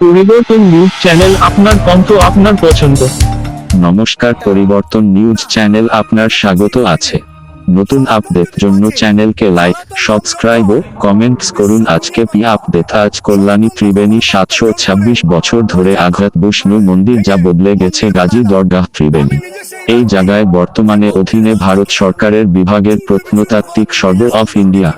পরিবর্তন news channel আপনার কণ্ঠ আপনার পছন্দ। নমস্কার, পরিবর্তন নিউজ চ্যানেল আপনার স্বাগত আছে। নতুন আপডেট জন্য চ্যানেলকে লাইক, সাবস্ক্রাইব ও কমেন্টস করুন। আজকে পি আপডেট, আজ কল্যাণী ত্রিবেণী সাতশো ছাব্বিশ বছর ধরে আঘাত বিষ্ণু মন্দির যা বদলে গেছে গাজী দরগাহ ত্রিবেণী। এই জায়গায় বর্তমানে অধীনে ভারত সরকারের বিভাগের প্রত্নতাত্ত্বিক সর্ব অফ ইন্ডিয়া।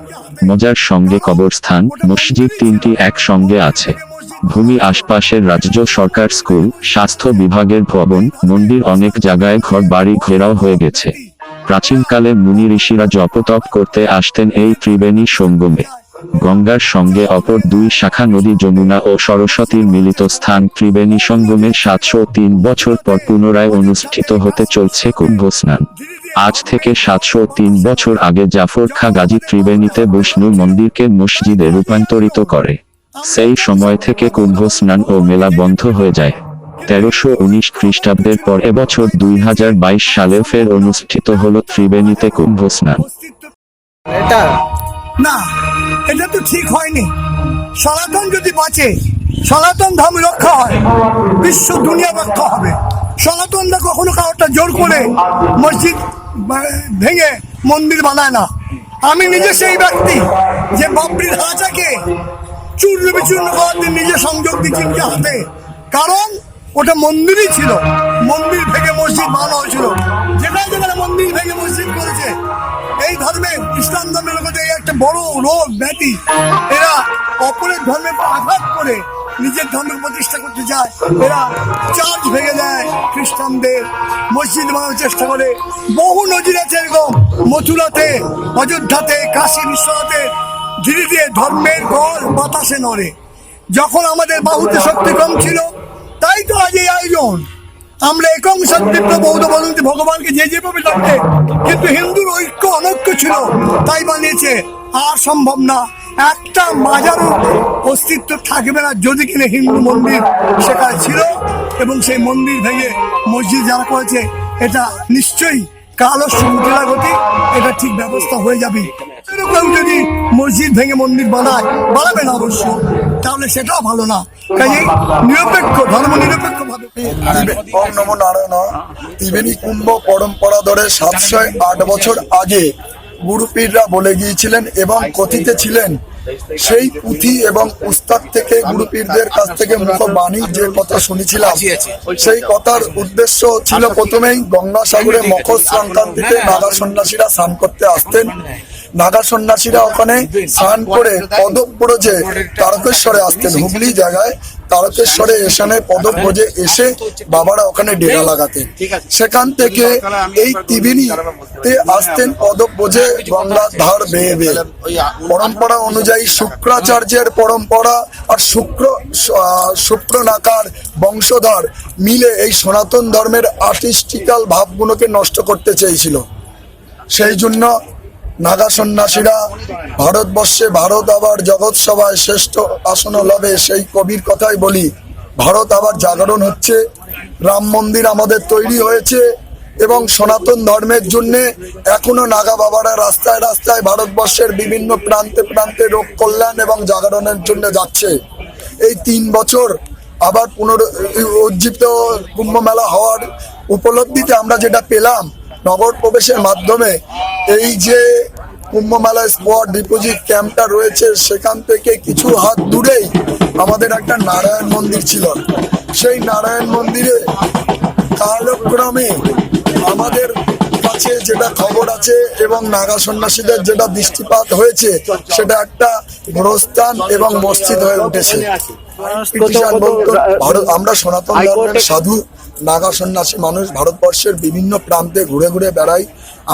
মজার সঙ্গে কবরস্থান, মসজিদ তিনটি একসঙ্গে আছে। ভূমি আশপাশের রাজ্য সরকার স্কুল, স্বাস্থ্য বিভাগের ভবন, মন্দির অনেক জায়গায় ঘর বাড়ি ঘেরাও হয়ে গেছে। প্রাচীনকালে মুনি ঋষিরা জপতপ করতে আসতেন এই ত্রিবেণী সঙ্গমে। গঙ্গার সঙ্গে অপর দুই শাখা নদী যমুনা ও সরস্বতীর মিলিত স্থান ত্রিবেণী সঙ্গমে সাতশো তিন বছর পর পুনরায় অনুষ্ঠিত হতে চলছে কুম্ভ স্নান আজ থেকে সাতশো তিন বছর আগে জাফর খা গাজী ত্রিবেণীতে বিষ্ণু মন্দিরকে মসজিদে রূপান্তরিত করে। সেই সময় থেকে কুম্ভ স্নান ও মেলা বন্ধ হয়ে যায়। তেরোশো উনিশ খ্রিস্টাব্দের পর এবছর দুই হাজার বাইশ সালে ফের অনুষ্ঠিত হল ত্রিবেণীতে কুম্ভ স্নান না, এটা তো ঠিক হয়নি। সনাতন যদি বাঁচে, সনাতন ধর্ম রক্ষা হয়, বিশ্ব দুনিয়া রক্ষা হবে। সনাতনরা কখনো কারোটা জোর করে মসজিদ ভেঙে মন্দির বানায় না। আমি নিজে সেই ব্যক্তি যে বাবরির হাজাকে চূর্ণ বিচূর্ণ করার দিন নিজে সংযোগ দিচ্ছি নিজে হাতে? কারণ ওটা মন্দিরই ছিল। মন্দির ভেঙে মসজিদ বানানো হয়েছিল। যেখানে যেখানে মন্দির ভেঙে মসজিদ করেছে। এই ধর্মে ইসলাম ধর্মের লোকেদের একটা বড় রোগ ব্যাধি। এরা অপরের ধর্মে আঘাত করে নিজের ধর্মের প্রতিষ্ঠা করতে যায়। এরা চার্চ ভেঙে দেয় খ্রিস্টানদের। মসজিদ বানানোর চেষ্টা করে। বহু নজির আছে এরকম মথুরাতে অযোধ্যাতে কাশী বিশ্বনাথে ধীরে ধীরে ধর্মের গল বাতাসে নড়ে। যখন আমাদের বাহুতে শক্তি কম ছিল, তাই তো আজ এই আয়োজন। আমরা একং সদ্বিপ্র বৌদ্ধ বদন্তি ভগবানকে যে যেভাবে ডাকে কিন্তু হিন্দুর ঐক্য অনৈক্য ছিল, তাই বানিয়েছে, আর সম্ভব না। একটা মাজারও অস্তিত্ব থাকবে না যদি কিনা হিন্দু মন্দির সেখানে ছিল, এবং সেই মন্দির ভেঙে মসজিদ যারা করেছে, এটা নিশ্চয়ই কালো সমুদ্রা গতি এটা ঠিক ব্যবস্থা হয়ে যাবে। এরকম মসজিদ ভেঙে মন্দির বানায়, বানাবে না অবশ্য। তাহলে সেটাও ভালো না। কাজে নিরপেক্ষ, ধর্ম নিরপেক্ষ ভাবে ওম নমো নারায়ণ ত্রিবেণী কুম্ভ পরম্পরা ধরে সাতশো আট বছর আগে গুরুপীররা বলে গিয়েছিলেন এবং কথিত ছিলেন, সেই পুঁথি এবং উস্তাদ থেকে গুরুপীরদের কাছ থেকে মুখবাণী যে কথা শুনেছিলাম, সেই কথার উদ্দেশ্য ছিল প্রথমেই গঙ্গাসাগরে মকর সংক্রান্তিতে নাগা সন্ন্যাসীরা স্নান করতে আসতেন। নাগা সন্ন্যাসীরা ওখানে স্নান করে পদব্রজে তারকেশ্বরে আসতেন। হুগলি জায়গায় তারকেশ্বরে এসানে পদব্রজে এসে বাবারা ওখানে ডেরা লাগাতেন। সেখান থেকে এই ত্রিবেণীতে আসতেন পদব্রজে গঙ্গার ধার বেয়ে বেয়ে। পরম্পরা অনুযায়ী শুক্রাচার্যের পরম্পরা আর শুক্র শুক্রনাকার বংশধর মিলে এই সনাতন ধর্মের আর্টিস্টিক্যাল ভাবগুলোকে নষ্ট করতে চেয়েছিল। সেই জন্য নাগা সন্ন্যাসীরা ভারতবর্ষে ভারত আবার জগৎ সভায় শ্রেষ্ঠ আসন লবে সেই কবির কথাই বলি। ভারত আবার জাগরণ হচ্ছে, রাম মন্দির আমাদের তৈরি হয়েছে এবং সনাতন ধর্মের জন্য এখনও নাগা বাবারা রাস্তায় রাস্তায় ভারতবর্ষের বিভিন্ন প্রান্তে প্রান্তে রোগ কল্যাণ এবং জাগরণের জন্য যাচ্ছে। এই তিন বছর আবার পুনর উজ্জীবিত কুম্ভ মেলা হওয়ার উপলব্ধিতে আমরা যেটা পেলাম নগর প্রবেশের মাধ্যমে এই যে কুম্ভ মেলা স্পট ডিপোজিট ক্যাম্পটা রয়েছে সেখান থেকে কিছু হাত দূরেই আমাদের একটা নারায়ণ মন্দির ছিল। সেই নারায়ণ মন্দিরে কালক্রমে আমাদের কাছে যেটা খবর আছে এবং নাগা সন্ন্যাসীদের যেটা দৃষ্টিপাত হয়েছে সেটা একটা গোরস্থান এবং মসজিদ হয়ে উঠেছে। বলতো, ভারত আমরা সনাতন ধর্মের সাধু। নাগা সন্ন্যাসী মানুষ ভারতবর্ষের বিভিন্ন প্রান্তে ঘুরে ঘুরে বেড়াই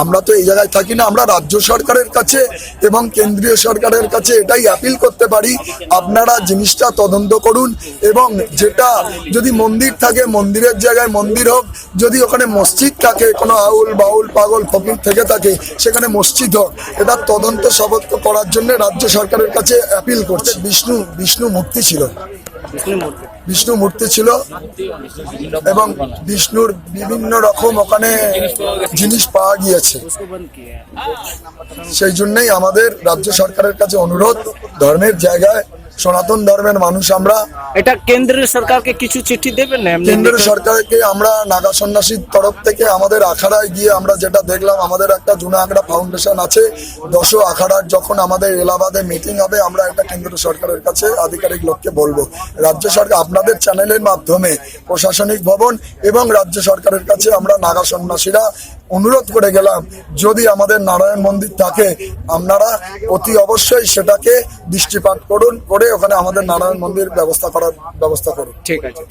আমরা তো এই জায়গায় থাকি না, আমরা রাজ্য সরকারের কাছে এবং কেন্দ্রীয় সরকারের কাছে এটাই অ্যাপিল করতে পারি। আপনারা জিনিসটা তদন্ত করুন এবং যেটা যদি মন্দির থাকে, মন্দিরের জায়গায় মন্দির হোক, যদি ওখানে মসজিদ থাকে, কোনো আউল বাউল পাগল ফকির থেকে থাকে, সেখানে মসজিদ হোক, এটা তদন্ত সবত্ব করার জন্য রাজ্য সরকারের কাছে অ্যাপিল করছে। বিষ্ণু বিষ্ণু মূর্তি ছিল। বিষ্ণু মূর্তি। ছিল এবং বিষ্ণুর বিভিন্ন রকম ওখানে জিনিস পাওয়া গিয়েছে। সেই জন্যই আমাদের রাজ্য সরকারের কাছে অনুরোধ, ধর্মের জায়গায় সনাতন ধর্মের মানুষ আমরা। এটা কেন্দ্রের সরকারকে কিছু চিঠি দেবেন না কেন্দ্র সরকারকে আমরা নাগা সন্ন্যাসীর তরফ থেকে আমাদের আখাড়ায় গিয়ে আমরা যেটা দেখলাম আমাদের একটা জুনা আখড়া ফাউন্ডেশন আছে দশ আখাড়ার যখন আমাদের এলাহাবাদে মিটিং হবে আমরা এটা কেন্দ্র সরকারের কাছে আধিকারিক লোককে বলব। রাজ্য সরকার আপনাদের চ্যানেলের মাধ্যমে প্রশাসনিক ভবন এবং রাজ্য সরকারের কাছে আমরা নাগা সন্ন্যাসীরা অনুরোধ করে গেলাম, যদি আমাদের নারায়ণ মন্দির থাকে, আপনারা অতি অবশ্যই সেটাকে দৃষ্টিপাত করুন, করে ওখানে আমাদের নারায়ণ মন্দির ব্যবস্থা করার ব্যবস্থা করুন। ঠিক আছে।